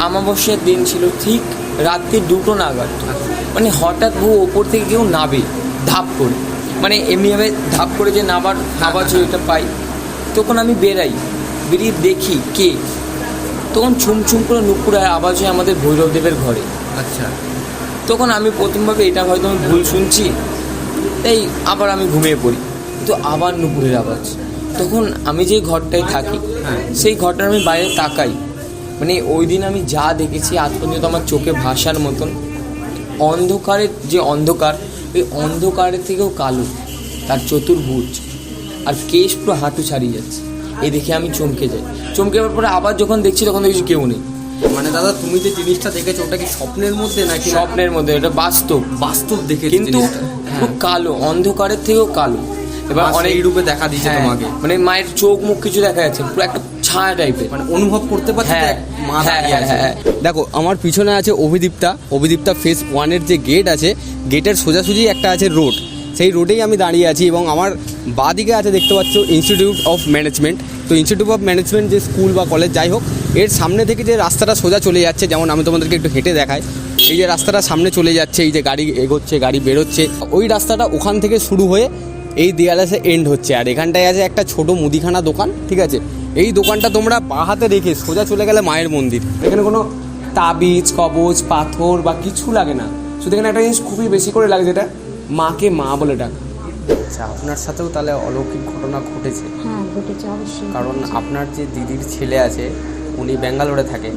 আমাবস্যার দিন ছিল ঠিক রাত্রি দুটো নাগাদ। মানে হঠাৎ বহু ওপর থেকে কেউ নাবে ধাপ করে। মানে এমনিভাবে ধাপ করে যে নাবার আওয়াজ ওইটা পাই তখন আমি বেরাই বেরিয়ে দেখি কে। তখন ছুম ছুম করে নুপুরের আওয়াজ হয় আমাদের ভৈরবদেবের ঘরে। আচ্ছা। তখন আমি প্রথমভাবে এটা হয়তো আমি ভুল শুনছি তাই আবার আমি ঘুমিয়ে পড়ি। তো আবার নুপুরের আওয়াজ। তখন আমি যে ঘরটায় থাকি হ্যাঁ। সেই ঘরটার আমি বাইরে তাকাই। মানে ওই দিন আমি যা দেখেছি আজ পর্যন্ত আমার চোখে ভাসার মতন। অন্ধকারের যে অন্ধকার ওই অন্ধকারের থেকেও কালো তার চতুর্ভুজ। আর কেশ পুরো হাঁটু ছাড়িয়ে যাচ্ছে। এই দেখে আমি চমকে যাই। চমকে যাওয়ার পরে আবার যখন দেখছি তখন দেখছি কেউ নেই। মানে দাদা তুমি যে জিনিসটা দেখেছ ওটা কি স্বপ্নের মধ্যে নাকি? স্বপ্নের মধ্যে এটা বাস্তব। বাস্তব দেখে কিন্তু? পুরো কালো অন্ধকারের থেকেও কালো। এবার অনেক রূপে দেখা দিয়েছে হ্যাঁ, তোমাকে। মানে মায়ের চোখ মুখ কিছু দেখা যাচ্ছে পুরো একটা ছায়া টাইপের মানে অনুভব করতে পারছি হ্যাঁ, মা হ্যাঁ, দাঁড়িয়ে আছে। হ্যাঁ, দেখো আমার পিছনে আছে অভিদীপ্তা। অভিদীপ্তা ফেস ওয়ানের যে গেট আছে গেটের সোজাসুজি একটা আছে রোড সেই রোডেই আমি দাঁড়িয়ে আছি এবং আমার বাদিকে আছে দেখতে পাচ্ছ ইনস্টিটিউট অফ ম্যানেজমেন্ট তো ইনস্টিটিউট অফ ম্যানেজমেন্ট যে স্কুল বা কলেজ যাই হোক এর সামনে থেকে যে রাস্তাটা সোজা চলে যাচ্ছে যেমন আমি তোমাদেরকে একটু হেঁটে দেখাই এই যে রাস্তাটা সামনে চলে যাচ্ছে এই যে গাড়ি এগোচ্ছে গাড়ি বেরোচ্ছে ওই রাস্তাটা ওখান থেকে শুরু হয়ে এই দেয়ালে সে এন্ড হচ্ছে। আর এখানটায় আছে একটা ছোট মুদিখানা দোকান ঠিক আছে? এই দোকানটা তোমরা পা হাতে রেখে সোজা চলে গেলে মায়ের মন্দির। এখানে কোনো তাবিজ কবজ পাথর বা কিছু লাগে না। শুধু এখানে একটা জিনিস খুবই বেশি করে লাগে যেটা মাকে মা বলে ডাক। আচ্ছা আপনার সাথেও তাহলে অলৌকিক ঘটনা ঘটেছে? হ্যাঁ ঘটেছে অবশ্যই। কারণ আপনার যে দিদির ছেলে আছে উনি ব্যাঙ্গালোরে থাকে।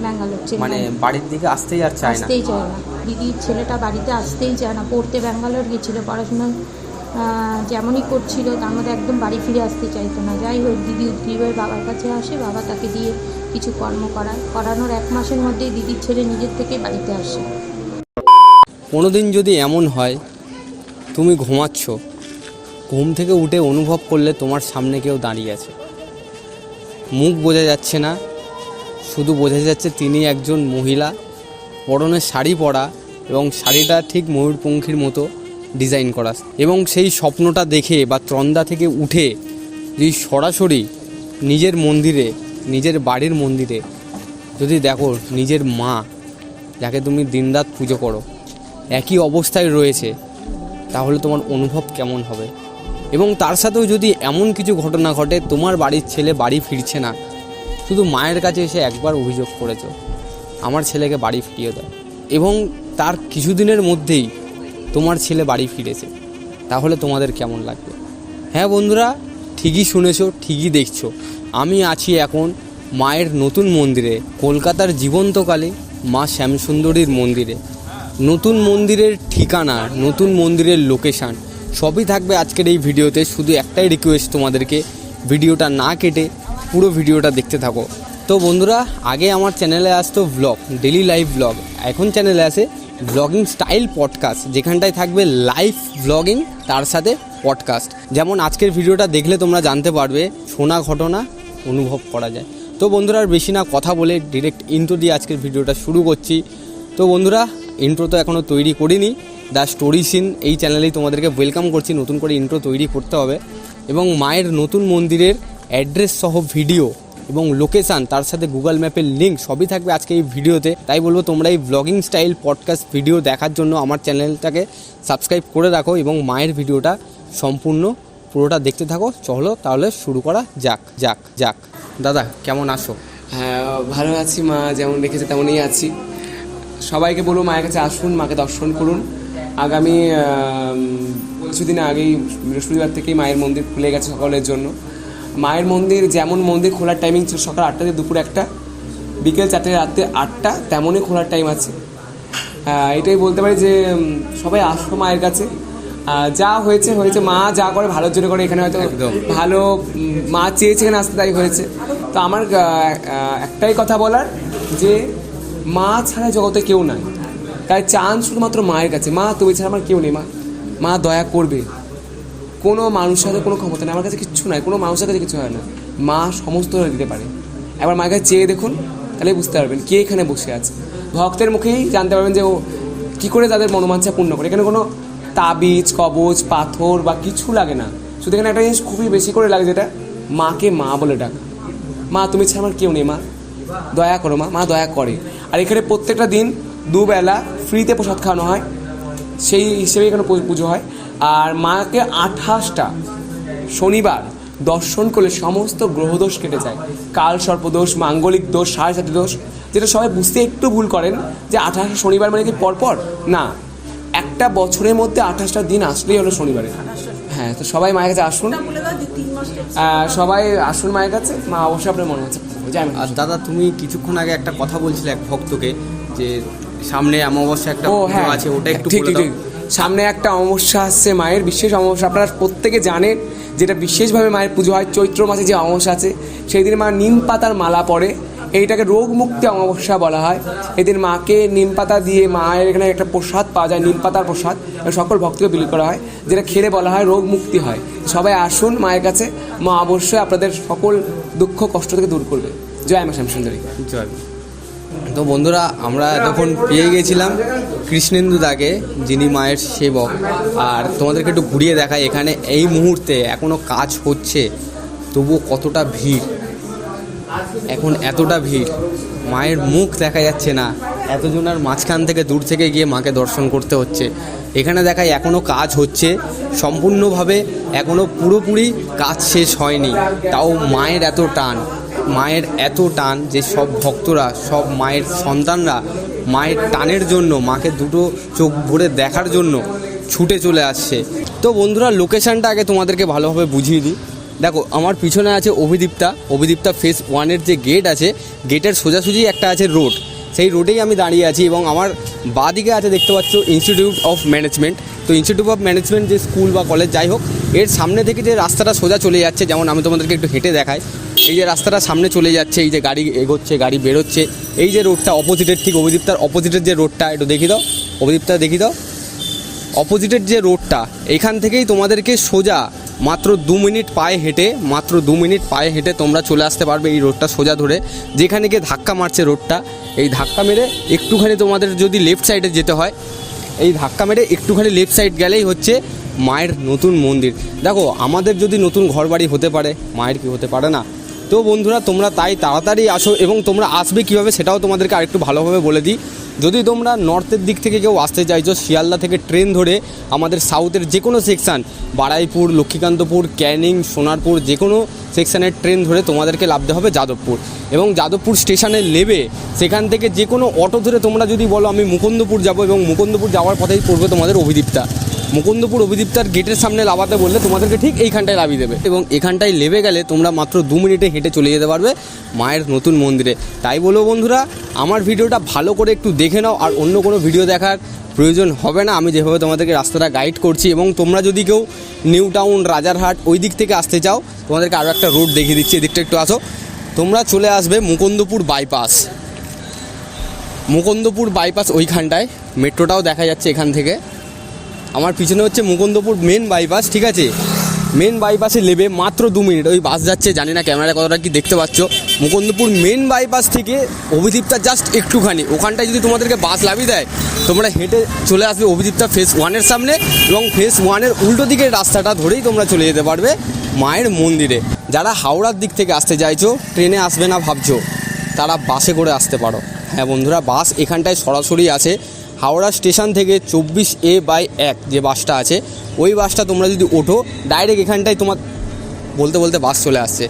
মানে বাড়ির দিকে আসতেই আর চায় না। আসতেই চায় না। দিদির ছেলেটা বাড়িতে আসতেই চায় না। পড়তে ব্যাঙ্গালোর গেছিল পড়াশোনা। যেমনই করছিল, তার মধ্যে একদম বাড়ি ফিরে আসতে চাইতো না। যাই হোক, দিদি উদ্গ্রীব হয়ে বাবার কাছে আসে, বাবা তাকে দিয়ে কিছু কর্ম করায়। করানোর এক মাসের মধ্যেই দিদির ছেলে নিজের থেকে বাড়িতে আসে। কোনোদিন যদি এমন হয়, তুমি ঘুমাচ্ছ। ঘুম থেকে উঠে অনুভব করলে তোমার সামনে কেউ দাঁড়িয়ে আছে। মুখ বোঝা যাচ্ছে না, শুধু বোঝা যাচ্ছে তিনি একজন মহিলা। পরনে শাড়ি পরা এবং শাড়িটা ঠিক ময়ূরপঙ্খীর মতো। ডিজাইন করা। এবং সেই স্বপ্নটা দেখে বা ত্রন্দা থেকে উঠে যদি সরাসরি নিজের মন্দিরে, নিজের বাড়ির মন্দিরে যদি দেখো নিজের মা, যাকে তুমি দিনরাত পুজো করো, একই অবস্থায় রয়েছে, তাহলে তোমার অনুভব কেমন হবে? এবং তার সাথেও যদি এমন কিছু ঘটনা ঘটে, তোমার বাড়ির ছেলে বাড়ি ফিরছে না, শুধু মায়ের কাছে এসে একবার অভিযোগ করেছ, আমার ছেলেকে বাড়ি ফিরিয়ে দাও। এবং তার কিছুদিনের মধ্যেই তোমার ছেলে বাড়ি ফিরেছে, তাহলে তোমাদের কেমন লাগবে? হ্যাঁ বন্ধুরা, ঠিকই শুনেছো, ঠিকই দেখছ। আমি আছি এখন মায়ের নতুন মন্দিরে, কলকাতার জীবন্তকালে মা শ্যামসুন্দরীর মন্দিরে। নতুন মন্দিরের ঠিকানা, নতুন মন্দিরের লোকেশান, সবই থাকবে আজকের এই ভিডিওতে। শুধু একটাই রিকোয়েস্ট তোমাদেরকে, ভিডিওটা না কেটে পুরো ভিডিওটা দেখতে থাকো। তো বন্ধুরা, আগে আমার চ্যানেলে আসতো ব্লগ ডেলি লাইভ ব্লগ এখন চ্যানেলে আসে ব্লগিং স্টাইল পডকাস্ট যেখানটায় থাকবে লাইভ ব্লগিং তার সাথে পডকাস্ট যেমন আজকের ভিডিওটা দেখলে তোমরা জানতে পারবে শোনা ঘটনা অনুভব করা যায়। তো বন্ধুরা, আর বেশি না কথা বলে ডিরেক্ট ইন্ট্রো দিয়ে আজকের ভিডিওটা শুরু করছি। তো বন্ধুরা ইন্ট্রো তো এখনও তৈরি করিনি। দ্য স্টোরি সিন এই চ্যানেলেই তোমাদেরকে ওয়েলকাম করছি, নতুন করে ইন্ট্রো তৈরি করতে হবে। এবং মায়ের নতুন মন্দিরের অ্যাড্রেস সহ ভিডিও এবং লোকেশান তার সাথে গুগল ম্যাপের লিঙ্ক সবই থাকবে আজকে এই ভিডিওতে। তাই বলব, তোমরা এই ব্লগিং স্টাইল পডকাস্ট ভিডিও দেখার জন্য আমার চ্যানেলটাকে সাবস্ক্রাইব করে রাখো এবং মায়ের ভিডিওটা সম্পূর্ণ পুরোটা দেখতে থাকো। চলো তাহলে শুরু করা যাক যাক যাক। দাদা, কেমন আসো হ্যাঁ ভালো আছি মা, যেমন রেখেছে তেমনই আছি। সবাইকে বলব মায়ের কাছে আসুন, মাকে দর্শন করুন। আগামী কিছুদিন আগেই বৃহস্পতিবার থেকেই মায়ের মন্দির খুলে গেছে সকলের জন্য। মায়ের মন্দির যেমন মন্দির খোলার টাইমিং ছিল সকাল আটটা থেকে দুপুর একটা বিকেল চারটে রাত্রে আটটা তেমনই খোলার টাইম আছে। এটাই বলতে পারি যে সবাই আসো মায়ের কাছে। যা হয়েছে হয়েছে। মা যা করে ভালোর জন্য করে এখানে হয়তো ভালো মা চেয়েছে এখানে আসতে তাই হয়েছে। তো আমার একটাই কথা বলার যে মা ছাড়া জগতে কেউ নাই। তাই চান শুধুমাত্র মায়ের কাছে। মা তুমি ছাড়া আমার কেউ নেই মা। মা দয়া করবে। কোনো মানুষের সাথে কোনো ক্ষমতা নেই। আমার কাছে কিচ্ছু নাই কোনো মানুষের কাছে কিছু হয় না। মা সমস্ত দিতে পারে। একবার মায়ের কাছে চেয়ে দেখুন, তাহলে বুঝতে পারবেন কে এখানে বসে আছে। ভক্তের মুখেই জানতে পারবেন যে ও কী করে তাদের মনোমাঞ্ছা পূর্ণ করে। এখানে কোনো তাবিজ কবজ পাথর বা কিছু লাগে না। শুধু এখানে একটা জিনিস খুবই বেশি করে লাগে যেটা মাকে মা বলে ডাক। মা, তুমি ছাড়া আমার কেউ নেই, মা। দয়া করো, মা। মা দয়া করে। আর এখানে প্রত্যেকটা দিন দুবেলা ফ্রিতে প্রসাদ খাওয়ানো হয়। সেই হিসেবে এখানে পুজো হয়। আর মাকে আঠাশটা শনিবার দর্শন করলে সমস্ত গ্রহদোষ কেটে যায়। কাল সর্পদোষ মাঙ্গলিক দোষ সাড়ে সাতি দোষ যেটা সবাই বুঝতে একটু ভুল করেন যে আঠাশটা শনিবার মানে কি পরপর? না। একটা বছরের মধ্যে আঠাশটা দিন আসলেই হলো শনিবারে। হ্যাঁ তো সবাই মায়ের কাছে আসুন। সবাই আসুন মায়ের কাছে। মা অবশ্যই আপনার মনে হচ্ছে। আর দাদা তুমি কিছুক্ষণ আগে একটা কথা বলছিলে এক ভক্তকে যে সামনে অমাবস্যা একটা ও হ্যাঁ। আছে ওটা একটু ঠিক বলে ঠিক দাও। ঠিক। সামনে একটা অমাবস্যা আসছে, মায়ের বিশেষ অমাবস্যা। আপনারা প্রত্যেকে জানেন যেটা বিশেষভাবে মায়ের পুজো হয়, চৈত্র মাসে যে অমাবস্যা আছে সেই দিন মা নিম পাতার মালা পরে। এইটাকে রোগ মুক্তি অমাবস্যা বলা হয়। এদিন মাকে নিম পাতা দিয়ে মায়ের এখানে একটা প্রসাদ পাওয়া যায়, নিম পাতার প্রসাদ সকল ভক্তকে বিলি করা হয়, যেটা খেলে বলা হয় রোগ মুক্তি হয়। সবাই আসুন মায়ের কাছে, মা অবশ্যই আপনাদের সকল দুঃখ, কষ্ট থেকে দূর করবে। জয় মা শ্যামসুন্দরী। জয়। তো বন্ধুরা, আমরা তখন পেয়ে গেছিলাম কৃষ্ণেন্দু দাকে, যিনি মায়ের সেবক। আর তোমাদেরকে একটু ঘুরিয়ে দেখাই, এখানে এই মুহূর্তে এখনও কাজ হচ্ছে, তবুও কতটা ভিড়? এখন এতটা ভিড়, মায়ের মুখ দেখা যাচ্ছে না। এতজনের মাঝখান থেকে দূর থেকে গিয়ে মাকে দর্শন করতে হচ্ছে। এখানে দেখায় এখনও কাজ হচ্ছে। সম্পূর্ণভাবে এখনও পুরোপুরি কাজ শেষ হয়নি। তাও মায়ের এত টান। মায়ের এত টান যে সব ভক্তরা, সব মায়ের সন্তানরা মায়ের টানের জন্য, মাকে দুটো চোখ ভরে দেখার জন্য ছুটে চলে আসছে। তো বন্ধুরা লোকেশানটা আগে তোমাদেরকে ভালোভাবে বুঝিয়ে দিই। দেখো, আমার পিছনে আছে অভিদীপ্তা। অভিদীপ্তা ফেস ওয়ানের যে গেট আছে গেটের সোজাসুজি একটা আছে রোড সেই রোডেই আমি দাঁড়িয়ে আছি এবং আমার বাদিকে আছে দেখতে পাচ্ছ ইনস্টিটিউট অফ ম্যানেজমেন্ট তো ইনস্টিটিউট অফ ম্যানেজমেন্ট যে স্কুল বা কলেজ যাই হোক, এর সামনে থেকে যে রাস্তাটা সোজা চলে যাচ্ছে, যেমন আমি তোমাদেরকে একটু হেঁটে দেখাই এই যে রাস্তাটা সামনে চলে যাচ্ছে, এই যে গাড়ি এগোচ্ছে, গাড়ি বেরোচ্ছে, এই যে রোডটা অপোজিটের ঠিক অভিদীপ্তার অপোজিটের যে রোডটা একটু দেখি দাও অভিদীপ্তা দেখি দাও অপোজিটের যে রোডটা এখান থেকেই তোমাদেরকে সোজা মাত্র দু মিনিট পায়ে হেঁটে, মাত্র দু মিনিট পায়ে হেঁটে তোমরা চলে আসতে পারবে এই রোডটা সোজা ধরে, যেখানে গিয়ে ধাক্কা মারছে রোডটা এই ধাক্কা মেরে একটুখানি তোমাদের যদি লেফট সাইডে যেতে হয়, এই ধাক্কা মেরে একটুখানি লেফট সাইড গেলেই হচ্ছে মায়ের নতুন মন্দির। দেখো, আমাদের যদি নতুন ঘরবাড়ি হতে পারে, মায়ের কি হতে পারে না? তো বন্ধুরা, তোমরা তাই তাড়াতাড়ি আসো এবং তোমরা আসবে কীভাবে সেটাও তোমাদেরকে আরেকটু ভালোভাবে বলে দিই। যদি তোমরা নর্থের দিক থেকে কেউ আসতে চাইছো, শিয়ালদা থেকে ট্রেন ধরে আমাদের সাউথের যে কোনো সেকশান, বারাইপুর, লক্ষ্মীকান্তপুর, ক্যানিং, সোনারপুর যে কোনো সেকশানের ট্রেন ধরে তোমাদেরকে লাভতে হবে যাদবপুর। এবং যাদবপুর স্টেশনে নেবে, সেখান থেকে যে কোনো অটো ধরে তোমরা যদি বলো, আমি মুকুন্দপুর যাব এবং মুকুন্দপুর যাওয়ার পথেই পড়বে তোমাদের অভিদীপ্তা। মুকুন্দপুর অভিদীপ্তার গেটের সামনে লাভাতে বললে তোমাদেরকে ঠিক এইখানটায় লাভিয়ে দেবে। এবং এখানটায় লেবে গেলে তোমরা মাত্র দু মিনিটে হেঁটে চলে যেতে পারবে মায়ের নতুন মন্দিরে। তাই বলব বন্ধুরা, আমার ভিডিওটা ভালো করে একটু দেখে নাও আর অন্য কোনো ভিডিও দেখার প্রয়োজন হবে না। আমি যেভাবে তোমাদেরকে রাস্তাটা গাইড করছি এবং তোমরা যদি কেউ নিউ টাউন, রাজারহাট ওই দিক থেকে আসতে চাও, তোমাদেরকে আরও একটা রোড দেখিয়ে দিচ্ছি, এদিকটা একটু আসো। তোমরা চলে আসবে মুকুন্দপুর বাইপাস মুকুন্দপুর বাইপাস ওইখানটায়। মেট্রোটাও দেখা যাচ্ছে এখান থেকে। আমার পিছনে হচ্ছে মুকুন্দপুর মেন বাইপাস ঠিক আছে? মেন বাইপাসে লেবে মাত্র দু মিনিট ওই বাস যাচ্ছে, জানি না ক্যামেরা কতটা কি দেখতে পাচ্ছ। মুকুন্দপুর মেন বাইপাস থেকে অভিদীপ্তা জাস্ট একটুখানি। ওখানটায় যদি তোমাদেরকে বাস লাভিয়ে দেয়, তোমরা হেঁটে চলে আসবে অভিদীপ্তা ফেস ওয়ানের সামনে এবং ফেস ওয়ানের উল্টো দিকের রাস্তাটা ধরেই তোমরা চলে যেতে পারবে মায়ের মন্দিরে। যারা হাওড়ার দিক থেকে আসতে চাইছো, ট্রেনে আসবে না ভাবছ, তারা বাসে করে আসতে পারো। হ্যাঁ বন্ধুরা বাস এখানটায় সরাসরি আছে। হাওড়া স্টেশন থেকে চব্বিশ এ বাই এক যে বাসটা আছে, ওই বাসটা তোমরা যদি ওঠো ডাইরেক্ট এখানটায় তোমার বলতে বলতে বাস চলে আসছে।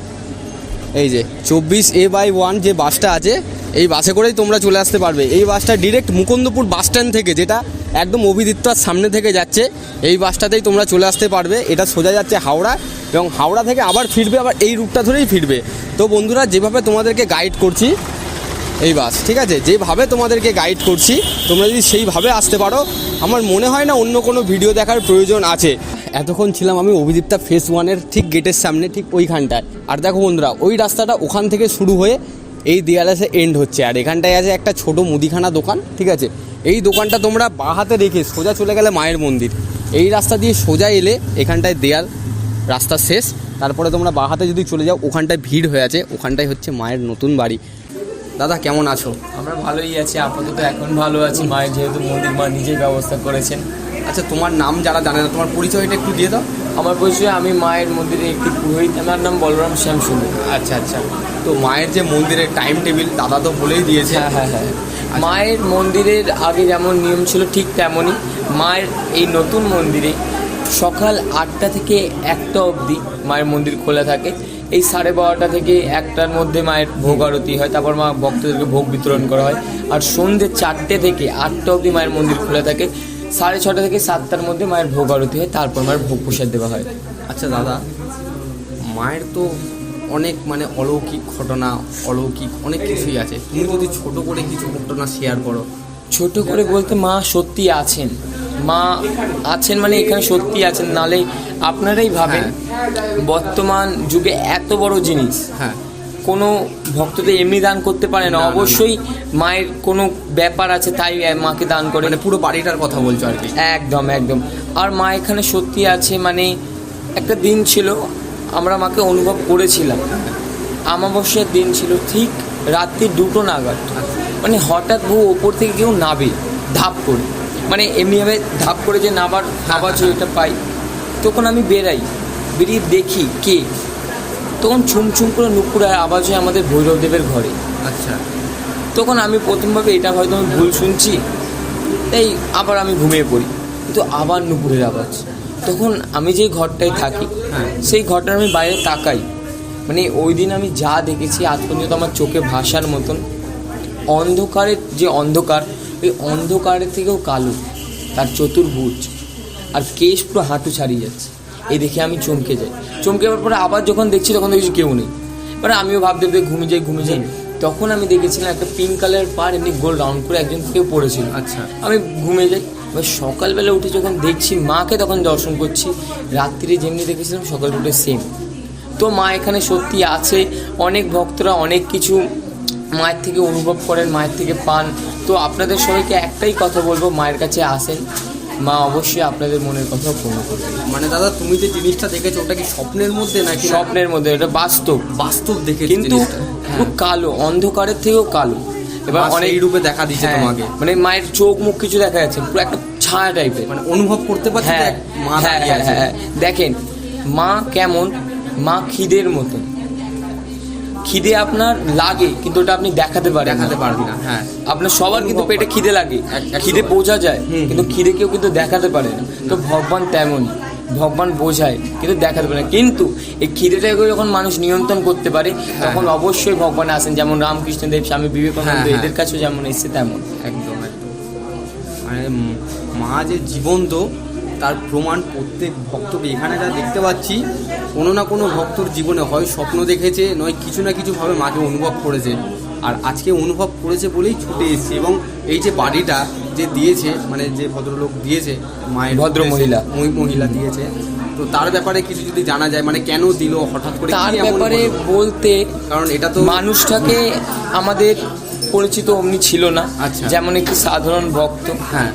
এই যে, চব্বিশ এ বাই ওয়ান যে বাসটা আছে, এই বাসে করেই তোমরা চলে আসতে পারবে। এই বাসটা ডিরেক্ট মুকুন্দপুর বাস স্ট্যান্ড থেকে যেটা একদম অভিদিত্তার সামনে থেকে যাচ্ছে, এই বাসটাতেই তোমরা চলে আসতে পারবে। এটা সোজা যাচ্ছে হাওড়া এবং হাওড়া থেকে আবার ফিরবে, আবার এই রুটটা ধরেই ফিরবে। তো বন্ধুরা, যেভাবে তোমাদেরকে গাইড করছি এই বাস, ঠিক আছে? যেভাবে তোমাদেরকে গাইড করছি, তোমরা যদি সেইভাবে আসতে পারো, আমার মনে হয় না অন্য কোনো ভিডিও দেখার প্রয়োজন আছে। এতক্ষণ ছিলাম আমি অভিদীপ্তা ফেস ওয়ানের ঠিক গেটের সামনে, ঠিক ওইখানটায়। আর দেখো বন্ধুরা, ওই রাস্তাটা ওখান থেকে শুরু হয়ে এই দেয়ালে এসে এন্ড হচ্ছে। আর এখানটায় আছে একটা ছোট মুদিখানা দোকান, ঠিক আছে? এই দোকানটা তোমরা বাঁ হাতে রেখে সোজা চলে গেলে মায়ের মন্দির। এই রাস্তা দিয়ে সোজা এলে এখানটায় দেয়াল, রাস্তা শেষ। তারপরে তোমরা বাঁ হাতে যদি চলে যাও, ওখানটায় ভিড় হয়ে আছে। ওখানটায় হচ্ছে মায়ের নতুন বাড়ি। দাদা কেমন আছো? আমরা ভালোই আছি আপাতত এখন ভালো আছি। মায়ের যেহেতু মন্দির মা নিজেই ব্যবস্থা করেছেন। আচ্ছা তোমার নাম যারা জানে না তোমার পরিচয়টা একটু দিয়ে দাও। আমার পরিচয় আমি মায়ের মন্দিরে একটি পুরোহিত। আমার নাম বলরাম শ্যাম শ্যামসুন্দর আচ্ছা আচ্ছা। তো মায়ের যে মন্দিরের টাইম টেবিল দাদা তো বলেই দিয়েছে। হ্যাঁ হ্যাঁ হ্যাঁ। মায়ের মন্দিরের আগে যেমন নিয়ম ছিল ঠিক তেমনই মায়ের এই নতুন মন্দিরে সকাল আটটা থেকে একটা অবধি মায়ের মন্দির খোলা থাকে। এই সাড়ে বারোটা থেকে একটার মধ্যে মায়ের ভোগ আরতি হয় তারপর মা ভক্তদেরকে ভোগ বিতরণ করা হয়। আর সন্ধ্যে চারটে থেকে আটটা অবধি মায়ের মন্দির খোলা থাকে। সাড়ে ছটা থেকে সাতটার মধ্যে মায়ের ভোগ আরতি হয় তারপর মায়ের ভোগ প্রসাদ দেওয়া হয়। আচ্ছা দাদা মায়ের তো অনেক মানে অলৌকিক ঘটনা অলৌকিক অনেক কিছুই আছে। তুমি যদি ছোট করে কিছু ঘটনা শেয়ার করো। ছোট করে বলতে মা সত্যি আছেন। মা আছেন মানে এখানে সত্যি আছেন নালে আপনারাই ভাবেন বর্তমান যুগে এত বড় জিনিস। হ্যাঁ। কোনো ভক্তদের এমনি দান করতে পারে না। অবশ্যই মায়ের কোনো ব্যাপার আছে তাই মাকে দান করে। মানে পুরো বাড়িটার কথা বলছো আর কি। একদম একদম। আর মা এখানে সত্যি আছে মানে একটা দিন ছিল আমরা মাকে অনুভব করেছিলাম। আমাবস্যার দিন ছিল ঠিক রাত্রি দুটো নাগাদ। মানে হঠাৎ বউ ওপর থেকে কেউ নাবে ধাপ করে। মানে এমনিভাবে ধাপ করে যে নাবার আওয়াজ ওইটা পাই তখন আমি বেরাই বেরিয়ে দেখি কে। তখন ছুমছুম করে নুপুরের আওয়াজ হয় আমাদের ভৈরবদেবের ঘরে। আচ্ছা। তখন আমি প্রথমভাবে এটা হয়তো আমি ভুল শুনছি তাই আবার আমি ঘুমিয়ে পড়ি। কিন্তু আবার নুপুরের আওয়াজ। তখন আমি যে ঘরটায় থাকি হ্যাঁ। সেই ঘরটার আমি বাইরে তাকাই। মানে ওই দিন আমি যা দেখেছি আজ পর্যন্ত আমার চোখে ভাসার মতন অন্ধকারের যে অন্ধকার ওই অন্ধকারের থেকেও কালো তার চতুর্ভুজ। আর কেশ পুরো হাঁটু ছাড়িয়ে যাচ্ছে। এই দেখে আমি চমকে যাই। চমকে যাওয়ার পরে আবার যখন দেখছি তখন দেখছি কেউ নেই। এবার আমিও ভাবতে ভাবতে ঘুমিয়ে যাই ঘুমিয়ে যাই। তখন আমি দেখেছিলাম একটা পিঙ্ক কালারের পার এমনি গোল রাউন্ড করে একজন কেউ পড়েছিল। আচ্ছা। আমি ঘুমিয়ে যাই। এবার সকালবেলা উঠে যখন দেখছি মাকে তখন দর্শন করছি। রাত্রিরে যেমনি দেখেছিলাম সকালে উঠে সেম তো মা এখানে সত্যি আছে। অনেক ভক্তরা অনেক কিছু মায়ের থেকে অনুভব করেন মায়ের থেকে পান। তো আপনাদের সবাইকে একটাই কথা বলব মায়ের কাছে আসেন। মা অবশ্যই আপনাদের মনের কথা পূর্ণ করবে মানে দাদা তুমি যে জিনিসটা দেখেছ ওটা কি স্বপ্নের মধ্যে নাকি স্বপ্নের মধ্যে এটা বাস্তব। বাস্তব দেখে কিন্তু পুরো কালো অন্ধকারের থেকেও কালো। এবার অনেক রূপে দেখা দিচ্ছে হ্যাঁ, তোমাকে। মানে মায়ের চোখ মুখ কিছু দেখা যাচ্ছে পুরো একটা ছায়া টাইপের মানে অনুভব করতে পারছি হ্যাঁ মা হ্যাঁ, হ্যাঁ, হ্যাঁ, দেখেন মা কেমন? মা খিদের মতন। খিদে আপনার লাগে কিন্তু ওটা আপনি দেখাতে পারেন দেখাতে না। পারবি না হ্যাঁ। আপনার সবার কিন্তু পেটে খিদে লাগে। খিদে বোঝা যায় কিন্তু খিদে কেউ কিন্তু দেখাতে পারে না। তো ভগবান তেমনই ভগবান বোঝায় কিন্তু দেখাতে পারে না। কিন্তু এই খিদেটাকে যখন মানুষ নিয়ন্ত্রণ করতে পারে তখন অবশ্যই ভগবান আসেন। যেমন রামকৃষ্ণ দেব স্বামী বিবেকানন্দ হ্যাঁ, হ্যাঁ। এদের কাছেও যেমন এসছে তেমন। একদম একদম। মানে মা যে জীবন্ত তার প্রমাণ প্রত্যেক ভক্তকে। এখানে যা দেখতে পাচ্ছি কোনো না কোনো ভক্তর জীবনে হয় স্বপ্ন দেখেছে নয় কিছু না কিছুভাবে মাকে অনুভব করেছে। আর আজকে অনুভব করেছে বলেই ছুটে এসেছে এবং এই যে বাড়িটা যে দিয়েছে মানে যে ভদ্রলোক দিয়েছে মায়ের ভদ্র মহিলা। মহি- মহিলা দিয়েছে তো তার ব্যাপারে কিছু যদি জানা যায় মানে কেন দিল হঠাৎ করে তার ব্যাপারে বলতে কারণ এটা তো মানুষটাকে আমাদের পরিচিত অমনি ছিল না। আচ্ছা। যেমন একটি সাধারণ ভক্ত। হ্যাঁ।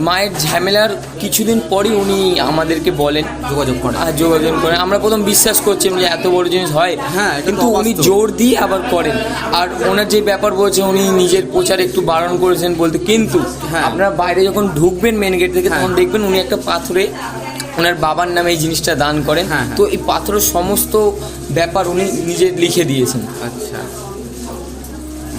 মায়ের ঝামেলার কিছুদিন পরই উনি আমাদেরকে বলেন যোগাযোগ করেন। আর যোগাযোগ করেন। আমরা প্রথম বিশ্বাস করছিলাম যে এত বড় জিনিস হয়। হ্যাঁ, কিন্তু উনি জোর দিয়ে আবার করেন। আর ওনার যে ব্যাপার বলছে উনি নিজের প্রচার একটু বারণ করেছেন বলতে কিন্তু হ্যাঁ। আপনারা বাইরে যখন ঢুকবেন মেন গেট থেকে তখন হ্যাঁ। দেখবেন উনি একটা পাথরে ওনার বাবার নামে এই জিনিসটা দান করেন। হ্যাঁ। তো এই পাথরের সমস্ত ব্যাপার উনি নিজে লিখে দিয়েছেন। আচ্ছা।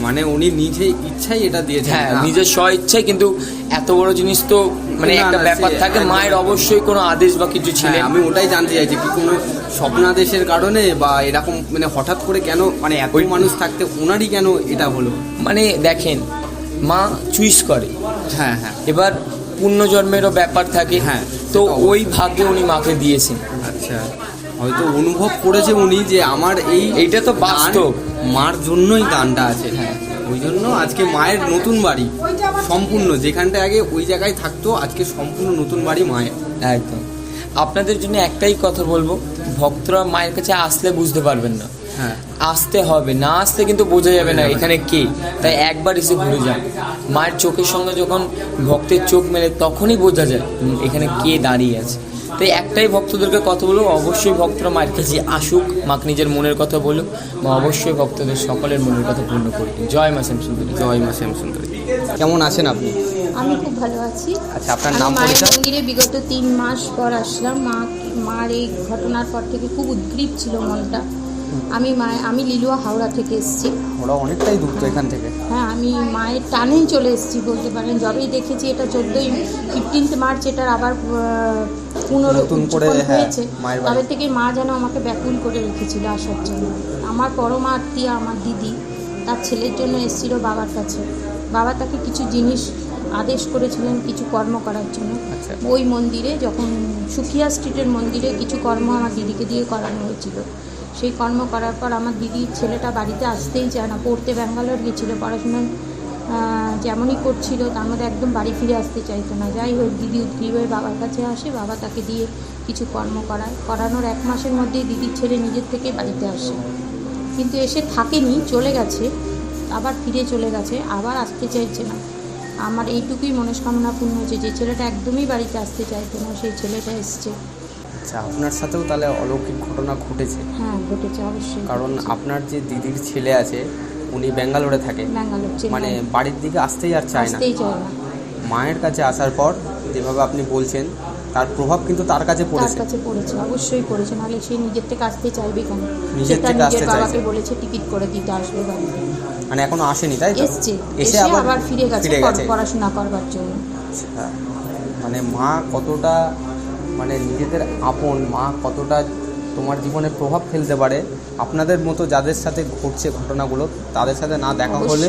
মানে উনি নিজে ইচ্ছাই এটা দিয়েছেন। হ্যাঁ নিজের স্ব ইচ্ছাই কিন্তু এত বড় জিনিস তো মানে একটা ব্যাপার থাকে মায়ের অবশ্যই কোনো আদেশ বা কিছু হ্যাঁ, ছিলেন আমি ওটাই জানতে চাইছি কি কোনো স্বপ্নাদেশের কারণে বা এরকম মানে হঠাৎ করে কেন মানে এত ওই- মানুষ থাকতে ওনারই কেন এটা হলো? মানে দেখেন মা চুইস করে। হ্যাঁ হ্যাঁ। এবার পুণ্যজন্মেরও ব্যাপার থাকে। হ্যাঁ, তো ওই ভাগ্যে উনি মাকে দিয়েছেন। আচ্ছা হয়তো অনুভব করেছে উনি যে আমার এই এইটা তো বাস্তব। মার জন্যই গানটা আছে হ্যাঁ। ওই জন্য আজকে মায়ের নতুন বাড়ি সম্পূর্ণ যেখানটা আগে ওই জায়গায় থাকতো আজকে সম্পূর্ণ নতুন বাড়ি মায়ের। একদম। আপনাদের জন্য একটাই কথা বলব ভক্তরা মায়ের কাছে আসলে বুঝতে পারবেন না। হ্যাঁ। আসতে হবে না আসতে কিন্তু বোঝা যাবে না এখানে কে। তাই একবার এসে ঘুরে যান। মায়ের চোখের সঙ্গে যখন ভক্তের চোখ মেলে তখনই বোঝা যায় এখানে কে দাঁড়িয়ে আছে। তাই একটাই ভক্তদেরকে কথা বলব অবশ্যই ভক্তরা মায়ের কাছে আসুক মাকে নিজের মনের কথা বলুক বা অবশ্যই ভক্তদের সকলের মনের কথা পূর্ণ করুক। জয় মা শ্যামসুন্দরী। জয় মা শ্যামসুন্দরী। কেমন আছেন আপনি? আমি খুব ভালো আছি। আচ্ছা আপনার নাম মায়ের মন্দিরে বিগত তিন মাস পর আসলাম। মা মার এই ঘটনার পর থেকে খুব উদ্গ্রীব ছিল মনটা। আমি মায় আমি লিলুয়া হাওড়া থেকে এসেছি। ওরা অনেকটাই দূর তো এখান থেকে। হ্যাঁ আমি মায়ের টানেই চলে এসেছি বলতে পারেন। যবেই দেখেছি এটা চোদ্দোই ফিফটিন্থ মার্চ এটার আবার করে, হ্যাঁ, হয়েছে। তবে থেকে মা যেন আমাকে ব্যাকুল করে রেখেছিল আসার জন্য। আমার পরমা আত্মীয়া আমার দিদি তার ছেলের জন্য এসেছিল বাবার কাছে। বাবা তাকে কিছু জিনিস আদেশ করেছিলেন কিছু কর্ম করার জন্য। আচ্ছা। ওই মন্দিরে যখন সুখিয়া স্ট্রিটের মন্দিরে কিছু কর্ম আমার দিদিকে দিয়ে করানো হয়েছিল। সেই কর্ম করার পর আমার দিদির ছেলেটা বাড়িতে আসতেই চায় না, পড়তে ব্যাঙ্গালোর গেছিল পড়াশোনা যেমনই করছিল তার মধ্যে একদম বাড়ি ফিরে আসতে চাইতো না। যাই হোক, দিদি উদ্গ্রীব হয়ে বাবার কাছে আসে, বাবা তাকে দিয়ে কিছু কর্ম করায়। করানোর এক মাসের মধ্যেই দিদির ছেলে নিজের থেকে বাড়িতে আসে। কিন্তু এসে থাকেনি, চলে গেছে, আবার ফিরে চলে গেছে, আবার আসতে চাইছে না। আমার এইটুকুই মনস্কামনা পূর্ণ হয়েছে যে ছেলেটা একদমই বাড়িতে আসতে চাইতো না, সেই ছেলেটা এসছে। আচ্ছা আপনার সাথেও তাহলে অলৌকিক ঘটনা ঘটেছে। হ্যাঁ ঘটেছে অবশ্যই কারণ আপনার যে দিদির ছেলে আছে উনি ব্যাঙ্গালোরে থাকে। মানে বাড়ির দিকে আসতেই আর চায় না। মায়ের কাছে আসার পর যেভাবে আপনি বলছেন তার প্রভাব কিন্তু তার কাছে তার পড়েছে। কাছে পড়েছে অবশ্যই পড়েছে। নাহলে সে নিজের থেকে আসতে চাইবে কেন? নিজের থেকে আসতে নিজের বাবাকে চাইছে। বলেছে টিকিট করে দিতে আসবে বাড়িতে মানে এখনও আসেনি তাই তো? এসছে এসে আবার আবার ফিরে গেছে ফিরে গেছে। পড়াশোনা করবার জন্য। আচ্ছা। মানে মা কতটা মানে নিজেদের আপন মা কতটা তোমার জীবনে প্রভাব ফেলতে পারে আপনাদের মতো যাদের সাথে ঘটছে ঘটনাগুলো তাদের সাথে না দেখা হলে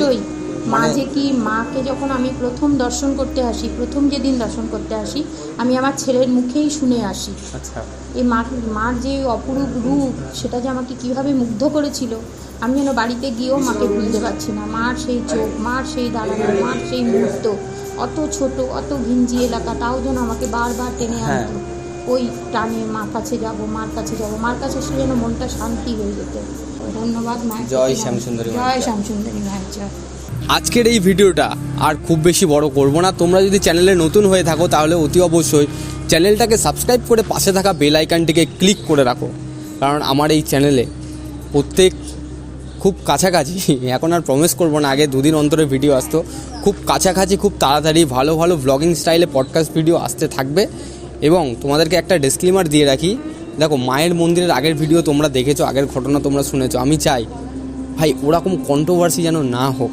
মা মানে- যে কি মাকে যখন আমি প্রথম দর্শন করতে আসি প্রথম যেদিন দর্শন করতে আসি আমি আমার ছেলের মুখেই শুনে আসি। আচ্ছা। এই মা মার যে অপরূপ রূপ সেটা যে আমাকে কীভাবে মুগ্ধ করেছিল আমি যেন বাড়িতে গিয়েও মাকে ভুলতে পারছি না। মার সেই চোখ মার সেই দাঁড়ানো মার সেই মুহূর্ত অত ছোট অত ঘিঞ্জি এলাকা তাও যেন আমাকে বারবার টেনে হ্যাঁ। আনতো ওই টানে মার কাছে যাব মার কাছে যাব মার কাছে এসে যেন মনটা শান্তি হয়ে যেত। ধন্যবাদ মায়ের জয় শ্যামসুন্দরী জয় জয়। শ্যামসুন্দরী মায়ের জয়। আজকের এই ভিডিওটা আর খুব বেশি বড় করব না। তোমরা যদি চ্যানেলে নতুন হয়ে থাকো তাহলে অতি অবশ্যই চ্যানেলটাকে সাবস্ক্রাইব করে পাশে থাকা বেল আইকনটিকে ক্লিক করে রাখো। কারণ আমার এই চ্যানেলে প্রত্যেক খুব কাছাকাছি এখন আর প্রমিস করব না আগে দুদিন অন্তরে ভিডিও আসতো। খুব কাছাকাছি খুব তাড়াতাড়ি ভালো ভালো ব্লগিং স্টাইলে পডকাস্ট ভিডিও আসতে থাকবে। এবং তোমাদেরকে একটা ডিসক্লেমার দিয়ে রাখি। দেখো, মায়ের মন্দিরের আগের ভিডিও তোমরা দেখেছ, আগের ঘটনা তোমরা শুনেছো। আমি চাই, ভাই, ওরকম কন্ট্রোভার্সি যেন না হোক।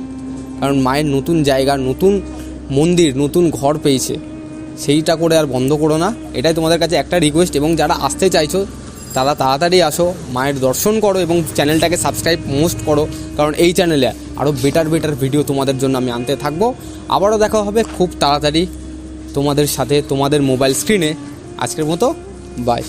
কারণ মায়ের নতুন জায়গা, নতুন মন্দির, নতুন ঘর পেয়েছে। সেইটা করে আর বন্ধ করো না। এটাই তোমাদের কাছে একটা রিকোয়েস্ট এবং যারা আসতে চাইছো, তারা তাড়াতাড়ি আসো, মায়ের দর্শন করো এবং চ্যানেলটাকে সাবস্ক্রাইব মোস্ট করো। কারণ এই চ্যানেলে আরও বেটার বেটার ভিডিও তোমাদের জন্য আমি আনতে থাকব। আবারও দেখা হবে খুব তাড়াতাড়ি। তোমাদের সাথে তোমাদের মোবাইল স্ক্রিনে আজকের মতো বাই